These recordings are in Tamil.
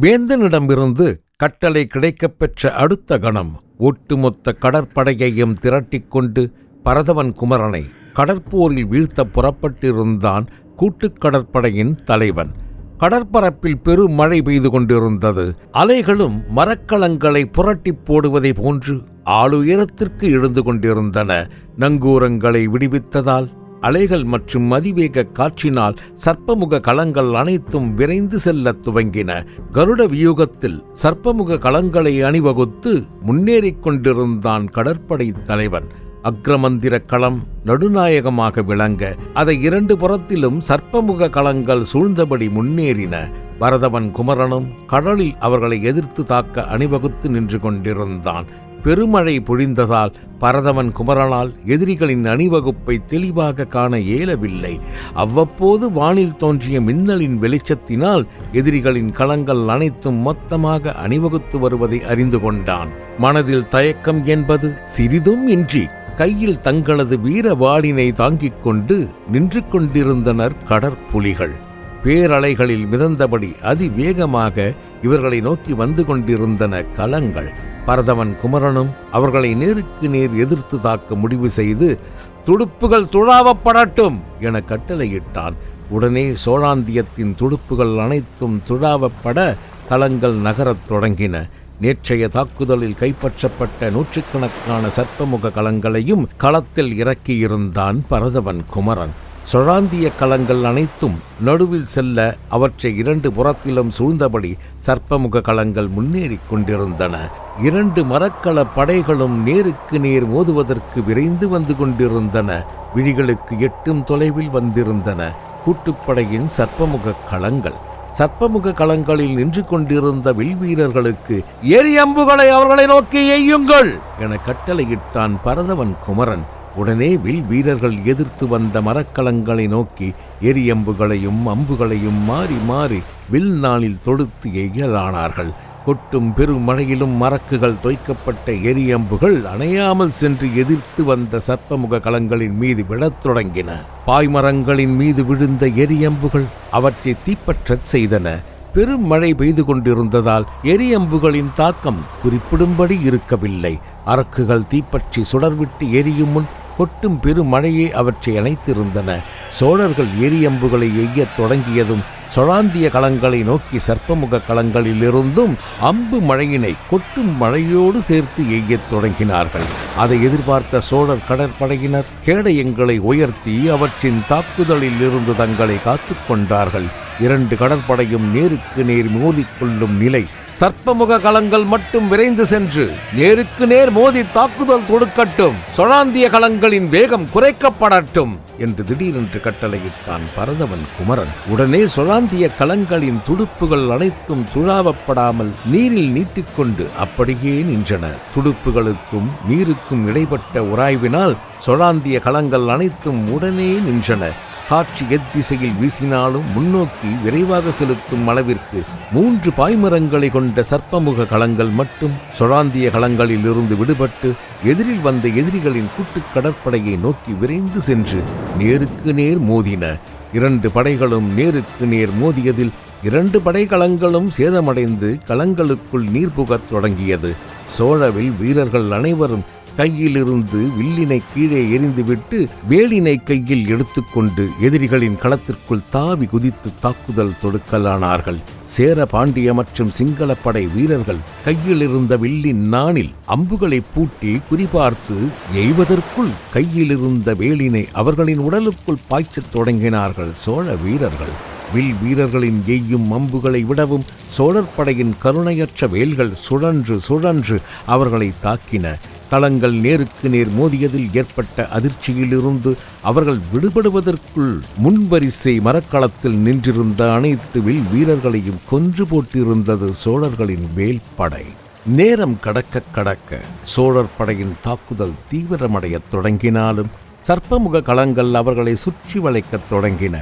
வேந்தனிடமிருந்து கட்டளை கிடைக்கப் பெற்ற அடுத்த கணம் ஒட்டுமொத்த கடற்படையையும் திரட்டிக்கொண்டு பரதவன் குமரனை கடற்போரில் வீழ்த்த புறப்பட்டிருந்தான் கூட்டுக் கடற்படையின் தலைவன். கடற்பரப்பில் பெரும் மழை பெய்து கொண்டிருந்தது. அலைகளும் மரக்கலங்களை புரட்டிப் போடுவதை போன்று ஆளுயரத்திற்கு எழுந்து கொண்டிருந்தன. நங்கூரங்களை விடுவித்ததால் அலைகள் மற்றும் அதிவேக காற்றினால் சர்ப்பமுக களங்கள் அனைத்தும் விரைந்து செல்லத் துவங்கின. கருட வியூகத்தில் சர்ப்பமுக களங்களை அணிவகுத்து முன்னேறிக் கொண்டிருந்தான் கடற்படை தலைவன். அக்ரமந்திர களம் நடுநாயகமாக விளங்க அதை இரண்டு புறத்திலும் சர்ப்பமுக களங்கள் சூழ்ந்தபடி முன்னேறின. பரதவன் குமரனும் கடலில் அவர்களை எதிர்த்து தாக்க அணிவகுத்து நின்று கொண்டிருந்தான். பெருமழை பொழிந்ததால் பரதவன் குமரனால் எதிரிகளின் அணிவகுப்பை தெளிவாக காண இயலவில்லை. அவ்வப்போது வானில் தோன்றிய மின்னலின் வெளிச்சத்தினால் எதிரிகளின் களங்கள் அனைத்தும் மொத்தமாக அணிவகுத்து வருவதை அறிந்து கொண்டான். மனதில் தயக்கம் என்பது சிறிதும் இன்றி கையில் தங்களது வீர வாளினை தாங்கிக் கொண்டு நின்று கொண்டிருந்தனர் கடற்புலிகள். பேரலைகளில் மிதந்தபடி அதிவேகமாக இவர்களை நோக்கி வந்து கொண்டிருந்தன கலங்கள் பரதவன் குமரனும் அவர்களை நேருக்கு நேர் எதிர்த்து தாக்க முடிவு செய்து துடுப்புகள் துழாவப்படட்டும் என கட்டளையிட்டான். உடனே சோழாந்தியத்தின் துடுப்புகள் அனைத்தும் துழாவப்பட தளங்கள் நகரத் தொடங்கின. நேற்றைய தாக்குதலில் கைப்பற்றப்பட்ட நூற்றுக்கணக்கான சர்ப்பமுக கலங்களையும் களத்தில் இறக்கியிருந்தான் பரதவன் குமரன். சொழாந்திய களங்கள் அனைத்தும் நடுவில் செல்ல அவற்றை இரண்டு புறத்திலும் சூழ்ந்தபடி சர்ப்பமுக களங்கள் முன்னேறி கொண்டிருந்தன. இரண்டு மரக்கள படைகளும் நேருக்கு நேர் மோதுவதற்கு விரைந்து வந்து கொண்டிருந்தன. விழிகளுக்கு எட்டும் தொலைவில் வந்திருந்தன. கூட்டுப்படையின் சர்ப்பமுக களங்கள். சர்ப்பமுக களங்களில் நின்று கொண்டிருந்த வில்வீரர்களுக்கு எரியம்புகளை அவர்களை நோக்கி எய்யுங்கள் என கட்டளையிட்டான் பரதவன் குமரன். உடனே வில் வீரர்கள் எதிர்த்து வந்த மரக்கலங்களை நோக்கி எரியம்புகளையும் அம்புகளையும் மாறி மாறி வில் நாளில் தொடுத்து எய்யலானார்கள் கொட்டும் பெருமழையிலும் மரக்குகள் தொய்க்கப்பட்ட எரியம்புகள் அணையாமல் சென்று எதிர்த்து வந்த சர்ப்பமுக கலங்களின் மீது விழத் தொடங்கின. பாய்மரங்களின் மீது விழுந்த எரியம்புகள் அவற்றை தீப்பற்றச் செய்தன. பெரும் மழை பெய்து கொண்டிருந்ததால் எரியம்புகளின் தாக்கம் குறிப்பிடும்படி இருக்கவில்லை. அரக்குகள் தீப்பற்றி சுடர்விட்டு எரியும் முன் கொட்டும் பெருமழையே அவற்றை அணைத்திருந்தன. சோழர்கள் எரியம்புகளை எய்யத் தொடங்கியதும் சொழாந்திய களங்களை நோக்கி சர்ப்பமுக களங்களிலிருந்தும் அம்பு மழையினை கொட்டும் மழையோடு சேர்த்து எய்யத் தொடங்கினார்கள். அதை எதிர்பார்த்த சோழர் கடற்படையினர் கேடயங்களை உயர்த்தி அவற்றின் தாக்குதலில் இருந்து தங்களை காத்துக்கொண்டார்கள் கொண்டார்கள். இரண்டு கடற்படையும் நேருக்கு நேர் மோதிக்கொள்ளும் நிலை. சர்ப்பமுக களங்கள் மட்டும் விரைந்து சென்று நேருக்கு நேர் மோதி தாக்குதல் தொடுக்கட்டும். சொழாந்திய களங்களின் வேகம் குறைக்கப்படட்டும் என்று திடீரென்று கட்டளையிட்டான் பரதவன் குமரன். உடனே சொழாந்திய களங்களின் துடுப்புகள் அனைத்தும் துழாவப்படாமல் நீரில் நீட்டிக்கொண்டு அப்படியே நின்றன. துடுப்புகளுக்கும் நீருக்கும் இடைப்பட்ட உராய்வினால் சொழாந்திய களங்கள் அனைத்தும் உடனே நின்றன. காற்று எத்திசையில் வீசினாலும் முன்னோக்கி விரைவாக செலுத்தும் அளவிற்கு மூன்று பாய்மரங்களை கொண்ட சர்ப்பமுக களங்கள் மட்டும் சொழாந்திய களங்களில் இருந்து விடுபட்டு எதிரில் வந்த எதிரிகளின் கூட்டுக் கடற்படையை நோக்கி விரைந்து சென்று நேருக்கு நேர் மோதின. இரண்டு படைகளும் நேருக்கு நேர் மோதியதில் இரண்டு படைகளங்களும் சேதமடைந்து களங்களுக்குள் நீர் புகத் தொடங்கியது. சோழவில் வீரர்கள் அனைவரும் கையிலிருந்து வில்லினை கீழே எறிந்துவிட்டு வேலினை கையில் எடுத்துக்கொண்டு எதிரிகளின் களத்திற்குள் தாவி குதித்து தாக்குதல் தொடுக்கலானார்கள். சேர பாண்டிய மற்றும் சிங்கள படை வீரர்கள் கையில் இருந்த வில்லின் நாணில் அம்புகளை பூட்டி குறிபார்த்து எய்வதற்குள் கையிலிருந்த வேலினை அவர்களின் உடலுக்குள் பாய்ச்சத் தொடங்கினார்கள் சோழ வீரர்கள். வில் வீரர்களின் எய்யும் அம்புகளை விடவும் சோழர் படையின் கருணையற்ற வேல்கள் சுழன்று சுழன்று அவர்களை தாக்கின. களங்கள் நேருக்கு நேர் மோதியதில் ஏற்பட்ட அதிர்ச்சியிலிருந்து அவர்கள் விடுபடுவதற்குள் முன்வரிசை மரக்களத்தில் நின்றிருந்த அனைத்து வில் வீரர்களையும் கொன்று போட்டிருந்தது சோழர்களின் வேல்படை நேரம் கடக்க கடக்க சோழர் படையின் தாக்குதல் தீவிரமடையத் தொடங்கினாலும் சர்ப்பமுக களங்கள் அவர்களை சுற்றி வளைக்கத் தொடங்கின.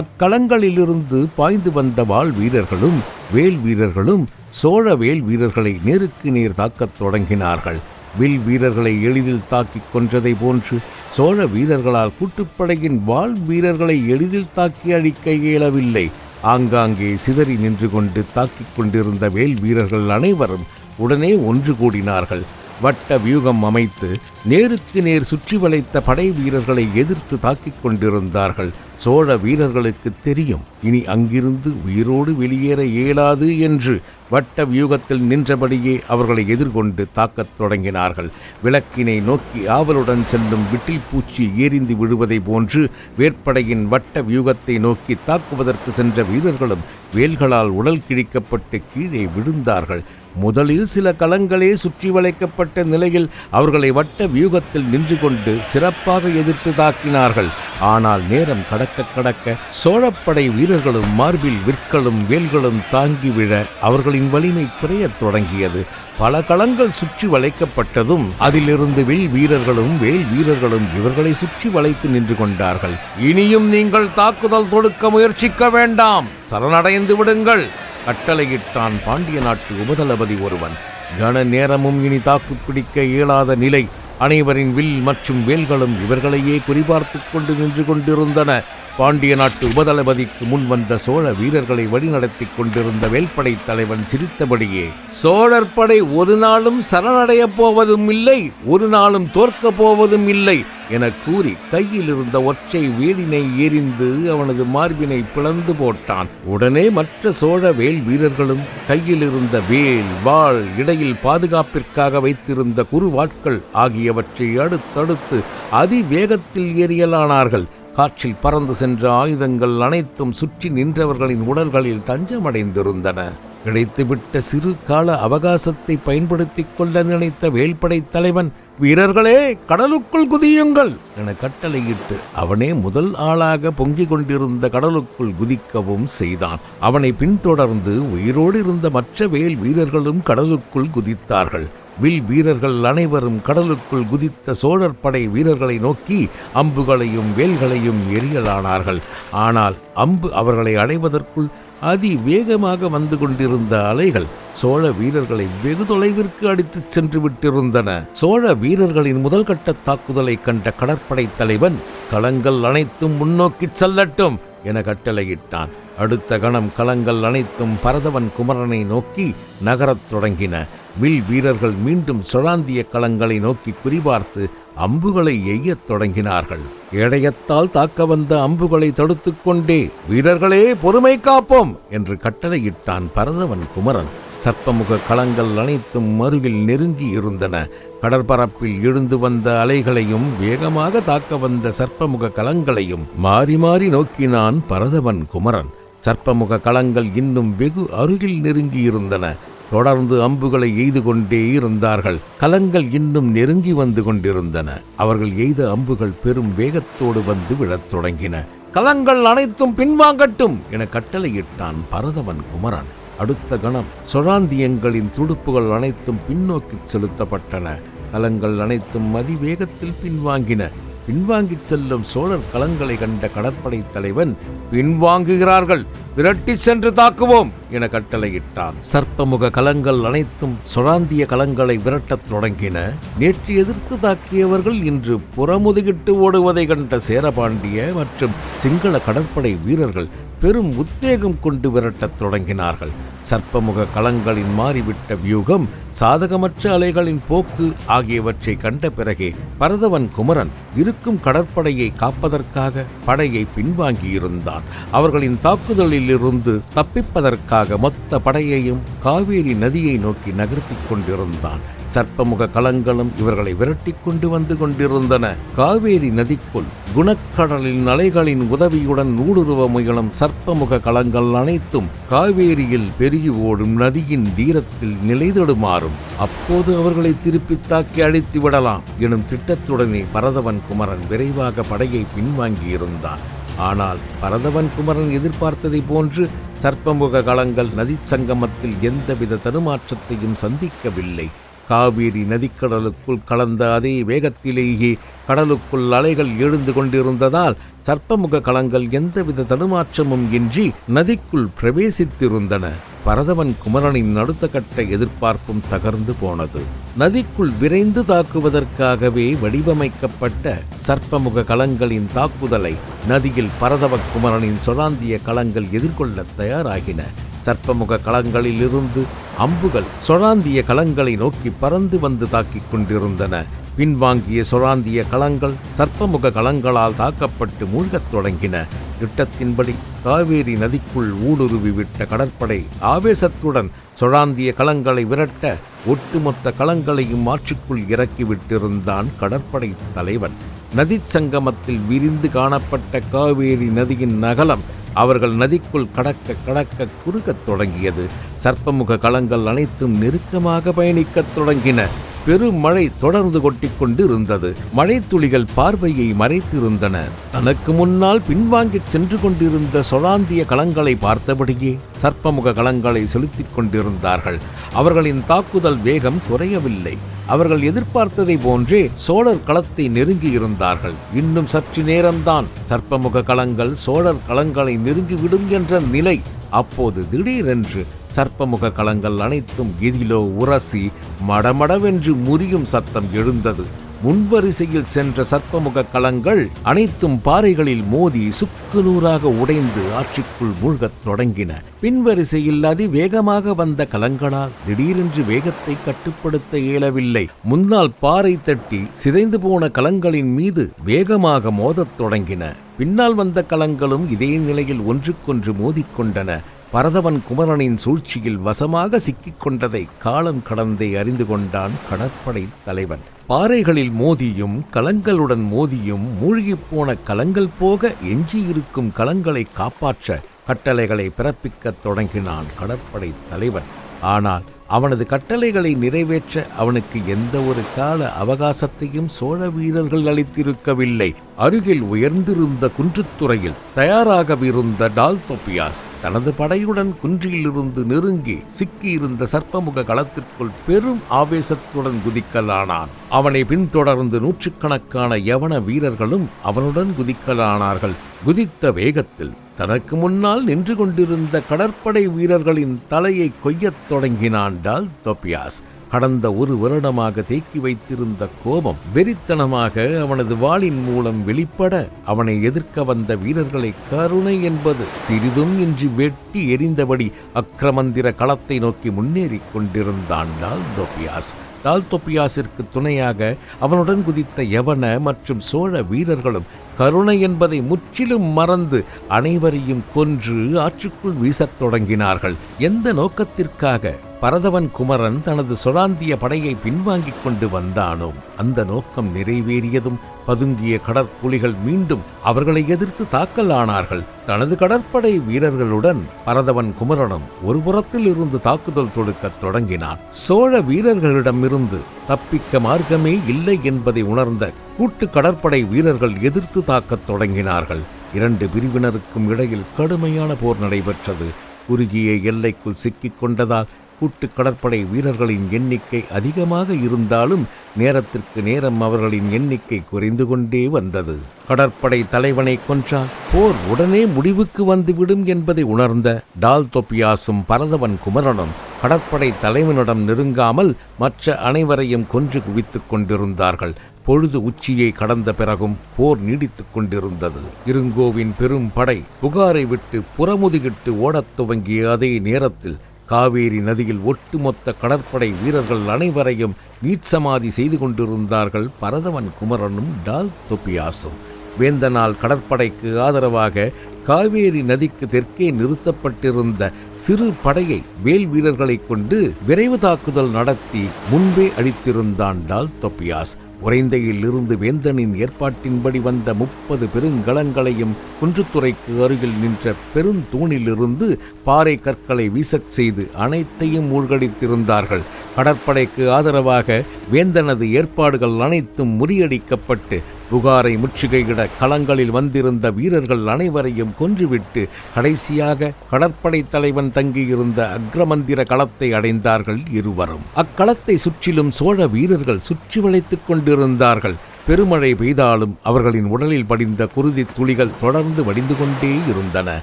அக்களங்களிலிருந்து பாய்ந்து வந்த வாள் வீரர்களும் வேல் வீரர்களும் சோழ வேல் வீரர்களை நேருக்கு நேர் தாக்கத் தொடங்கினார்கள். வில் வீரர்களை எளிதில் தாக்கிக் கொன்றதை போன்று சோழ வீரர்களால் கூட்டுப்படையின் வாள் வீரர்களை எளிதில் தாக்கி அழிக்க இயலவில்லை. ஆங்காங்கே சிதறி நின்று கொண்டு தாக்கிக் கொண்டிருந்த வேல் வீரர்கள் அனைவரும் உடனே ஒன்று கூடினார்கள். வட்ட வியூகம் அமைத்து நேருக்கு நேர் சுற்றி வளைத்த படை வீரர்களை எதிர்த்து தாக்கிக் கொண்டிருந்தார்கள். சோழ வீரர்களுக்கு தெரியும் இனி அங்கிருந்து உயிரோடு வெளியேற இயலாது என்று வட்ட வியூகத்தில் நின்றபடியே அவர்களை எதிர்கொண்டு தாக்கத் தொடங்கினார்கள். விளக்கினை நோக்கி ஆவலுடன் செல்லும் விட்டில் பூச்சி ஏறிந்து விழுவதை போன்று வேற்படையின் வட்ட வியூகத்தை நோக்கி தாக்குவதற்கு சென்ற வீரர்களும் வேல்களால் உடல் கிழிக்கப்பட்டு கீழே விழுந்தார்கள். முதலில் சில களங்களே சுற்றி வளைக்கப்பட்ட நிலையில் அவர்களை வட்ட வியூகத்தில் நின்று கொண்டு சிறப்பாக எதிர்த்து தாக்கினார்கள். ஆனால் நேரம் கடக்க கடக்க சோழப்படை வீரர்களும் மார்பில் விற்களும் வேல்களும் தாங்கி விழ அவர்களின் வலிமை குறையத் தொடங்கியது. பல களங்கள் சுற்றி வளைக்கப்பட்டதும் அதிலிருந்து வில் வீரர்களும் வேல் வீரர்களும் இவர்களை சுற்றி வளைத்து நின்று கொண்டார்கள். இனியும் நீங்கள் தாக்குதல் தொடுக்க முயற்சிக்க வேண்டாம். சரணடைந்து விடுங்கள். கட்டளையிட்டான் பாண்டிய நாட்டு உபதளபதி ஒருவன். கன நேரமும் இனி தாக்குப்பிடிக்க இயலாத நிலை. அனைவரின் வில் மற்றும் வேல்களும் இவர்களையே குறிபார்த்து கொண்டு நின்று கொண்டிருந்தன. பாண்டிய நாட்டு உபதளபதிக்கு முன் வந்த சோழ வீரர்களை வழிநடத்திக் கொண்டிருந்த வேல்படை தலைவன் சிரித்தபடியே சோழர் படை ஒரு நாளும் சரணடையப் போவதும் இல்லை ஒரு நாளும் தோற்கப் போவதும் இல்லை என கூறி கையில் இருந்த ஒற்றை வேலினை எரிந்து அவனது மார்பினை பிளந்து போட்டான். உடனே மற்ற சோழ வேல் வீரர்களும் கையில் இருந்த வேல் வாள் இடையில் பாதுகாப்பிற்காக வைத்திருந்த குறுவாட்கள் ஆகியவற்றை அடுத்தடுத்து அதிவேகத்தில் எரியலானார்கள். காற்றில் பறந்து சென்ற ஆயுதங்கள் அனைத்தும் சுற்றி நின்றவர்களின் உடல்களில் தஞ்சமடைந்திருந்தன. கிடைத்துவிட்ட சிறு கால அவகாசத்தை பயன்படுத்திக் கொள்ள நினைத்த வேல்படை தலைவன் வீரர்களே கடலுக்குள் குதியுங்கள் என கட்டளையிட்டு அவனே முதல் ஆளாக பொங்கிக் கொண்டிருந்த கடலுக்குள் குதிக்கவும் செய்தான். அவனை பின்தொடர்ந்து உயிரோடு இருந்த மற்ற வேல் வீரர்களும் கடலுக்குள் குதித்தார்கள். வில் வீரர்கள் அனைவரும் கடலுக்குள் குதித்த சோழர் படை வீரர்களை நோக்கி அம்புகளையும் வேல்களையும் எரியலானார்கள் ஆனால் அம்பு அவர்களை அடைவதற்குள் அதி வேகமாக வந்து கொண்டிருந்த அலைகள் சோழ வீரர்களை வெகு தொலைவிற்கு அடித்துச் சென்று விட்டிருந்தன. சோழ வீரர்களின் முதல் கட்ட தாக்குதலை கண்ட கடற்படை தலைவன் களங்கள் அனைத்தும் முன்னோக்கிச் செல்லட்டும் என கட்டளையிட்டான். அடுத்த கணம் களங்கள் அனைத்தும் பரதவன் குமரனை நோக்கி நகரத் தொடங்கின. வில் வீரர்கள் மீண்டும் சுழாந்திய களங்களை நோக்கி குறிபார்த்து அம்புகளை எய்யத் தொடங்கினார்கள். ஏடையத்தால் தாக்க வந்த அம்புகளை தடுத்துக்கொண்டே வீரர்களே பொறுமை காப்போம்! என்று கட்டளையிட்டான் பரதவன் குமரன். சர்ப்பமுக களங்கள் அனைத்தும் மருகில் நெருங்கி இருந்தன. கடற்பரப்பில் எழுந்து வந்த அலைகளையும் வேகமாக தாக்க வந்த சர்ப்பமுக களங்களையும் மாறி மாறி நோக்கினான் பரதவன் குமரன். சர்ப்பமுக களங்கள் இன்னும் வெகு அருகில் நெருங்கி இருந்தன. தொடர்ந்து அம்புகளை எய்து கொண்டே இருந்தார்கள். கலங்கள் இன்னும் நெருங்கி வந்து கொண்டிருந்தன. அவர்கள் எய்த அம்புகள் பெரும் வேகத்தோடு வந்து விழத் தொடங்கின. கலங்கள் அனைத்தும் பின்வாங்கட்டும் என கட்டளையிட்டான் பரதவன் குமரன். அடுத்த கணம் சொழாந்தியங்களின் துடுப்புகள் அனைத்தும் பின்னோக்கி செலுத்தப்பட்டன. கலங்கள் அனைத்தும் அதிவேகத்தில் பின்வாங்கின. பின்வாங்கிச் செல்லும் சோழர் களங்களை கண்ட கடற்படை தலைவன் பின்வாங்குகிறார்கள். விரட்டி சென்று தாக்குவோம் என கட்டளையிட்டான். சர்ப்பமுக கலங்கள் அனைத்தும் சுழாந்திய கலங்களை விரட்டத் தொடங்கின. நேற்று எதிர்த்து தாக்கியவர்கள் இன்று புறமுதுகிட்டு ஓடுவதை கண்ட சேரபாண்டிய மற்றும் சிங்கள கடற்படை வீரர்கள் பெரும் உத்வேகம் கொண்டு விரட்டத் தொடங்கினார்கள். சர்ப்பமுக களங்களின் மாறிவிட்ட வியூகம் சாதகமற்ற அலைகளின் போக்கு ஆகியவற்றை கண்ட பிறகே பரதவன் குமரன் இருக்கும் கடற்படையை காப்பதற்காக படையை பின்வாங்கியிருந்தான். அவர்களின் தாக்குதலில் இருந்து தப்பிப்பதற்காக மொத்த படையையும் காவேரி நதியை நோக்கி நகர்த்தி கொண்டிருந்தான். சர்ப்பமுக களங்களும் இவர்களை விரட்டிக் கொண்டு வந்து கொண்டிருந்தன. காவேரி நதிக்குள் குணக்கடலின் அலைகளின் உதவியுடன் ஊடுருவ முயலும் சர்ப்பமுக களங்கள் அனைத்தும் காவேரியில் பெருகி ஓடும் நதியின் தீரத்தில் நிலைதடுமாறும். அப்போது அவர்களை திருப்பி தாக்கி அழித்து விடலாம் எனும் திட்டத்துடனே பரதவன் குமரன் விரைவாக படையை பின்வாங்கியிருந்தான். ஆனால் பரதவன் குமரன் எதிர்பார்த்ததை போன்று சர்ப்பமுக களங்கள் நதிச் சங்கமத்தில் எந்தவித தருமாற்றத்தையும் சந்திக்கவில்லை. காவேரி நதிக்கடலுக்குள் கலந்த அதே வேகத்திலேயே கடலுக்குள் அலைகள் எழுந்து கொண்டிருந்ததால் சர்ப்பமுக களங்கள் எந்தவித தடுமாற்றமும் இன்றி நதிக்குள் பிரவேசித்திருந்தன. பரதவன் குமரனின் அடுத்த கட்ட எதிர்பார்ப்பும் தகர்ந்து போனது. நதிக்குள் விரைந்து தாக்குவதற்காகவே வடிவமைக்கப்பட்ட சர்ப்பமுக களங்களின் தாக்குதலை நதியில் பரதவ குமரனின் சொலாந்திய களங்கள் எதிர்கொள்ள தயாராகின. சர்ப்பமுக களங்களிலிருந்து அம்புகள் சொழாந்திய களங்களை நோக்கி பறந்து வந்து தாக்கிக் கொண்டிருந்தன. பின்வாங்கிய சொழாந்திய களங்கள் சர்ப்பமுக களங்களால் தாக்கப்பட்டு மூழ்கத் தொடங்கின. திட்டத்தின்படி காவேரி நதிக்குள் ஊடுருவி விட்ட கடற்படை ஆவேசத்துடன் சொழாந்திய களங்களை விரட்ட ஒட்டுமொத்த களங்களையும் ஆற்றுக்குள் இறக்கிவிட்டிருந்தான் கடற்படை தலைவன். நதிச் சங்கமத்தில் விரிந்து காணப்பட்ட காவேரி நதியின் நகலம் அவர்கள் நதிக்குள் கடக்க கடக்க குறுகத் தொடங்கியது. சர்ப்பமுக களங்கள் அனைத்தும் நெருக்கமாக பயணிக்கத் தொடங்கின. பெருமழை தொடர்ந்து கொட்டிக்கொண்டு இருந்தது மழைத்துளிகள் பார்வையை மறைத்திருந்தன. தனக்கு முன்னால் பின்வாங்கிச் சென்று கொண்டிருந்த சொலாந்திய களங்களை பார்த்தபடியே சர்ப்பமுக களங்களை செலுத்திக் கொண்டிருந்தார்கள். அவர்களின் தாக்குதல் வேகம் குறையவில்லை. அவர்கள் எதிர்பார்த்ததை போன்றே சோழர் களத்தை நெருங்கி இருந்தார்கள். இன்னும் சற்று நேரம்தான் சர்ப்பமுக களங்கள் சோழர் களங்களை நெருங்கிவிடும் என்ற நிலை அப்போது திடீரென்று சர்ப்பமுக களங்கள் அனைத்தும் எதிலோ உரசி மடமடவென்று முறியும் சத்தம் எழுந்தது. முன்வரிசையில் சென்ற சர்ப்பமுக களங்கள் அனைத்தும் பாறைகளில் மோதி சுக்கு நூறாக உடைந்து ஆட்சிக்குள் மூழ்கத் தொடங்கின. பின்வரிசையில் அதிவேகமாக வந்த கலங்களால் திடீரென்று வேகத்தை கட்டுப்படுத்த இயலவில்லை. முன்னால் பாறை தட்டி சிதைந்து போன கலங்களின் மீது வேகமாக மோதத் தொடங்கின. பின்னால் வந்த கலங்களும் இதே நிலையில் ஒன்றுக்கொன்று மோதிக்கொண்டன. பரதவன் குமரனின் சூழ்ச்சியில் வசமாக சிக்கிக் கொண்டதை காலம் கடந்தே அறிந்து கொண்டான் கடற்படை தலைவன். பாறைகளில் மோதியும் கலங்களுடன் மோதியும் மூழ்கிப் போன கலங்கள் போக எஞ்சியிருக்கும் கலங்களை காப்பாற்ற கட்டளைகளை பிறப்பிக்கத் தொடங்கினான் கடற்படை தலைவன். ஆனால் அவனது கட்டளைகளை நிறைவேற்ற அவனுக்கு எந்த ஒரு கால அவகாசத்தையும் சோழ வீரர்கள் அளித்திருக்கவில்லை. அருகில் உயர்ந்திருந்த குன்றுத்துறையில் தயாராகவிருந்த டால்தொப்பியாஸ் தனது படையுடன் குன்றியிலிருந்து நெருங்கி சிக்கியிருந்த சர்ப்பமுக களத்திற்குள் பெரும் ஆவேசத்துடன் குதிக்கலானான். அவனை பின்தொடர்ந்து நூற்றுக்கணக்கான யவன வீரர்களும் அவனுடன் குதிக்கலானார்கள். குதித்த வேகத்தில் தனக்கு முன்னால் நின்று கொண்டிருந்த கடற்படை வீரர்களின் தலையை கொய்யத் தொடங்கினான் டால் தொப்பியாஸ் கடந்த ஒரு வருடமாக தேக்கி வைத்திருந்த கோபம் வெறித்தனமாக அவனது வாளின் மூலம் வெளிப்பட அவனை எதிர்க்க வந்த வீரர்களை கருணை என்பது சிறிதும் இன்றி வெட்டி எரிந்தபடி அக்ரமந்திர களத்தை நோக்கி முன்னேறி கொண்டிருந்தான் டால் தொப்பியாஸ் டால்தொப்பியாசிற்கு துணையாக அவனுடன் குதித்த யவன மற்றும் சோழ வீரர்களும் கருணை என்பதை முற்றிலும் மறந்து அனைவரையும் கொன்று ஆற்றுக்குள் வீசத் தொடங்கினார்கள். எந்த நோக்கத்திற்காக? பரதவன் குமரன் தனது சொலாந்திய படையை பின்வாங்கிக் கொண்டு வந்தானோ? அந்த நோக்கம் நிறைவேறியதும் பதுங்கிய கடற்புலிகள் மீண்டும் அவர்களை எதிர்த்து தாக்கலானார்கள். தனது கடற்படை வீரர்களுடன் பரதவன் குமரனும் ஒரு புறத்தில் இருந்து தாக்குதல் தொடுக்கத் தொடங்கினான். சோழ வீரர்களிடமிருந்து தப்பிக்க மார்க்கமே இல்லை என்பதை உணர்ந்த கூட்டு கடற்படை வீரர்கள் எதிர்த்து தாக்கத் தொடங்கினார்கள். இரண்டு பிரிவினருக்கும் இடையில் கடுமையான போர் நடைபெற்றது. குறுகிய எல்லைக்குள் சிக்கிக் கொண்டதால் கூட்டு கடற்படை வீரர்களின் எண்ணிக்கை அதிகமாக இருந்தாலும் நேரத்திற்கு நேரம் அவர்களின் எண்ணிக்கை குறைந்து கொண்டே வந்தது. கடற்படை தலைவனை கொன்றால் போர் உடனே முடிவுக்கு வந்துவிடும் என்பதை உணர்ந்த டால் தொப்பியாசும் பரதவன் குமரனும் கடற்படை தலைவனிடம் நெருங்காமல் மற்ற அனைவரையும் கொன்று குவித்துக் கொண்டிருந்தார்கள். பொழுது உச்சியை கடந்த பிறகும் போர் நீடித்துக் கொண்டிருந்தது. இருங்கோவின் பெரும் படை புகாரை விட்டு புறமுதுகிட்டு ஓடத் துவங்கிய அதே நேரத்தில் காவேரி நதியில் ஒட்டுமொத்த கடற்படை வீரர்கள் அனைவரையும் நீட்சமாதி செய்து கொண்டிருந்தார்கள் பரதவன் குமரனும் டால் தொப்பியாசும். வேந்தனால் கடற்படைக்கு ஆதரவாக காவேரி நதிக்கு தெற்கே நிறுத்தப்பட்டிருந்த சிறு படையை வேல் வீரர்களைக் கொண்டு விரைவு தாக்குதல் நடத்தி முன்பே அடித்திருந்தான் டால் தொப்பியாஸ். உறைந்தையில் இருந்து வேந்தனின் ஏற்பாட்டின்படி வந்த முப்பது பெருங்கலங்களையும் குன்றுத்துறைக்கு அருகில் நின்ற பெருந்தூணிலிருந்து பாறை கற்களை வீசச் செய்து அனைத்தையும் மூழ்கடித்திருந்தார்கள். கடற்படைக்கு ஆதரவாக வேந்தனது ஏற்பாடுகள் அனைத்தும் முறியடிக்கப்பட்டு புகாரை முற்றுகையிட களங்களில் வந்திருந்த வீரர்கள் அனைவரையும் கொன்றுவிட்டு கடைசியாக கடற்படை தலைவன் தங்கியிருந்த அக்ரமந்திர களத்தை அடைந்தார்கள் இருவரும். அக்களத்தை சுற்றிலும் சோழ வீரர்கள் சுற்றி வளைத்துக் கொண்டிருந்தார்கள். பெருமழை பெய்தாலும் அவர்களின் உடலில் படிந்த குருதி துளிகள் தொடர்ந்து வடிந்து கொண்டே இருந்தன.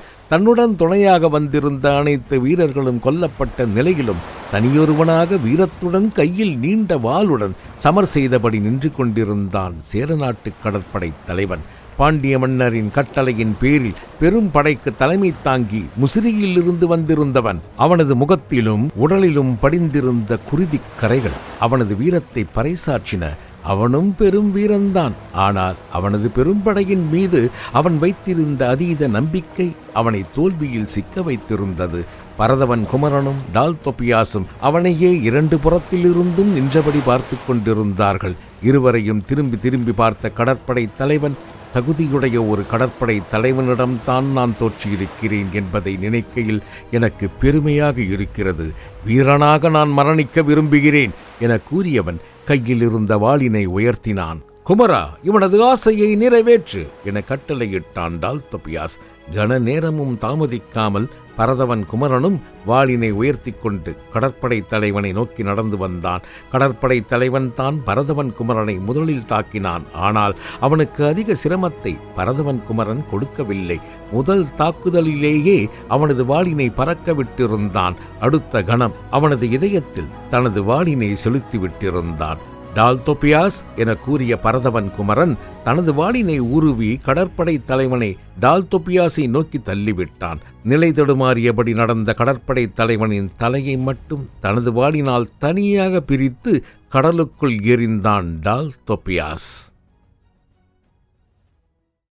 தன்னுடன் துணையாக வந்திருந்த அனைத்து வீரர்களும் கொல்லப்பட்ட நிலையிலும் தனியொருவனாக வீரத்துடன் கையில் நீண்ட வாளுடன் சமர் செய்தபடி நின்று கொண்டிருந்தான் சேரநாட்டு கடற்படை தலைவன். பாண்டிய மன்னரின் கட்டளையின் பேரில் பெரும் படைக்கு தலைமை தாங்கி முசிறியில் இருந்து வந்திருந்தவன். அவனது முகத்திலும் உடலிலும் படிந்திருந்த குருதிக் கரைகள் அவனது வீரத்தை பறைசாற்றின. அவனும் பெரும் வீரன்தான். ஆனால் அவனது பெரும்படையின் மீது அவன் வைத்திருந்த அதீத நம்பிக்கை அவனை தோல்வியில் சிக்க வைத்திருந்தது. பரதவன் குமரனும் டால் தொப்பியாசும் அவனையே இரண்டு புறத்திலிருந்தும் நின்றபடி பார்த்து கொண்டிருந்தார்கள். இருவரையும் திரும்பி திரும்பி பார்த்த கடற்படை தலைவன் தகுதியுடைய ஒரு கடற்படை தலைவனிடம்தான் நான் தோற்றியிருக்கிறேன் என்பதை நினைக்கையில் எனக்கு பெருமையாக இருக்கிறது. வீரனாக நான் மரணிக்க விரும்புகிறேன் என கூறியவன் கையில் இருந்த வாளினை உயர்த்தினான். குமரா இவனது ஆசையை நிறைவேற்று என கட்டளையிட்டான் டால்தொபியாஸ். கன நேரமும் தாமதிக்காமல் பரதவன் குமரனும் வாளினை உயர்த்திக் கொண்டு கடற்படை தலைவனை நோக்கி நடந்து வந்தான். கடற்படை தலைவன் தான் பரதவன் குமரனை முதலில் தாக்கினான். ஆனால் அவனுக்கு அதிக சிரமத்தை பரதவன் குமரன் கொடுக்கவில்லை. முதல் தாக்குதலிலேயே அவனது வாளினை பறக்க விட்டிருந்தான் அடுத்த கணம் அவனது இதயத்தில் தனது வாளினை செலுத்தி விட்டிருந்தான் டால்தொபியாஸ் என கூறிய பரதவன் குமரன் தனது வாளினை உருவி கடற்படை தலைவனை டால்தொபியாஸை நோக்கி தள்ளிவிட்டான். நிலை தடுமாறியபடி நடந்த கடற்படை தலைவனின் தலையை மட்டும் தனது வாளினால் தனியாக பிரித்து கடலுக்குள் எறிந்தான் டால்தொபியாஸ்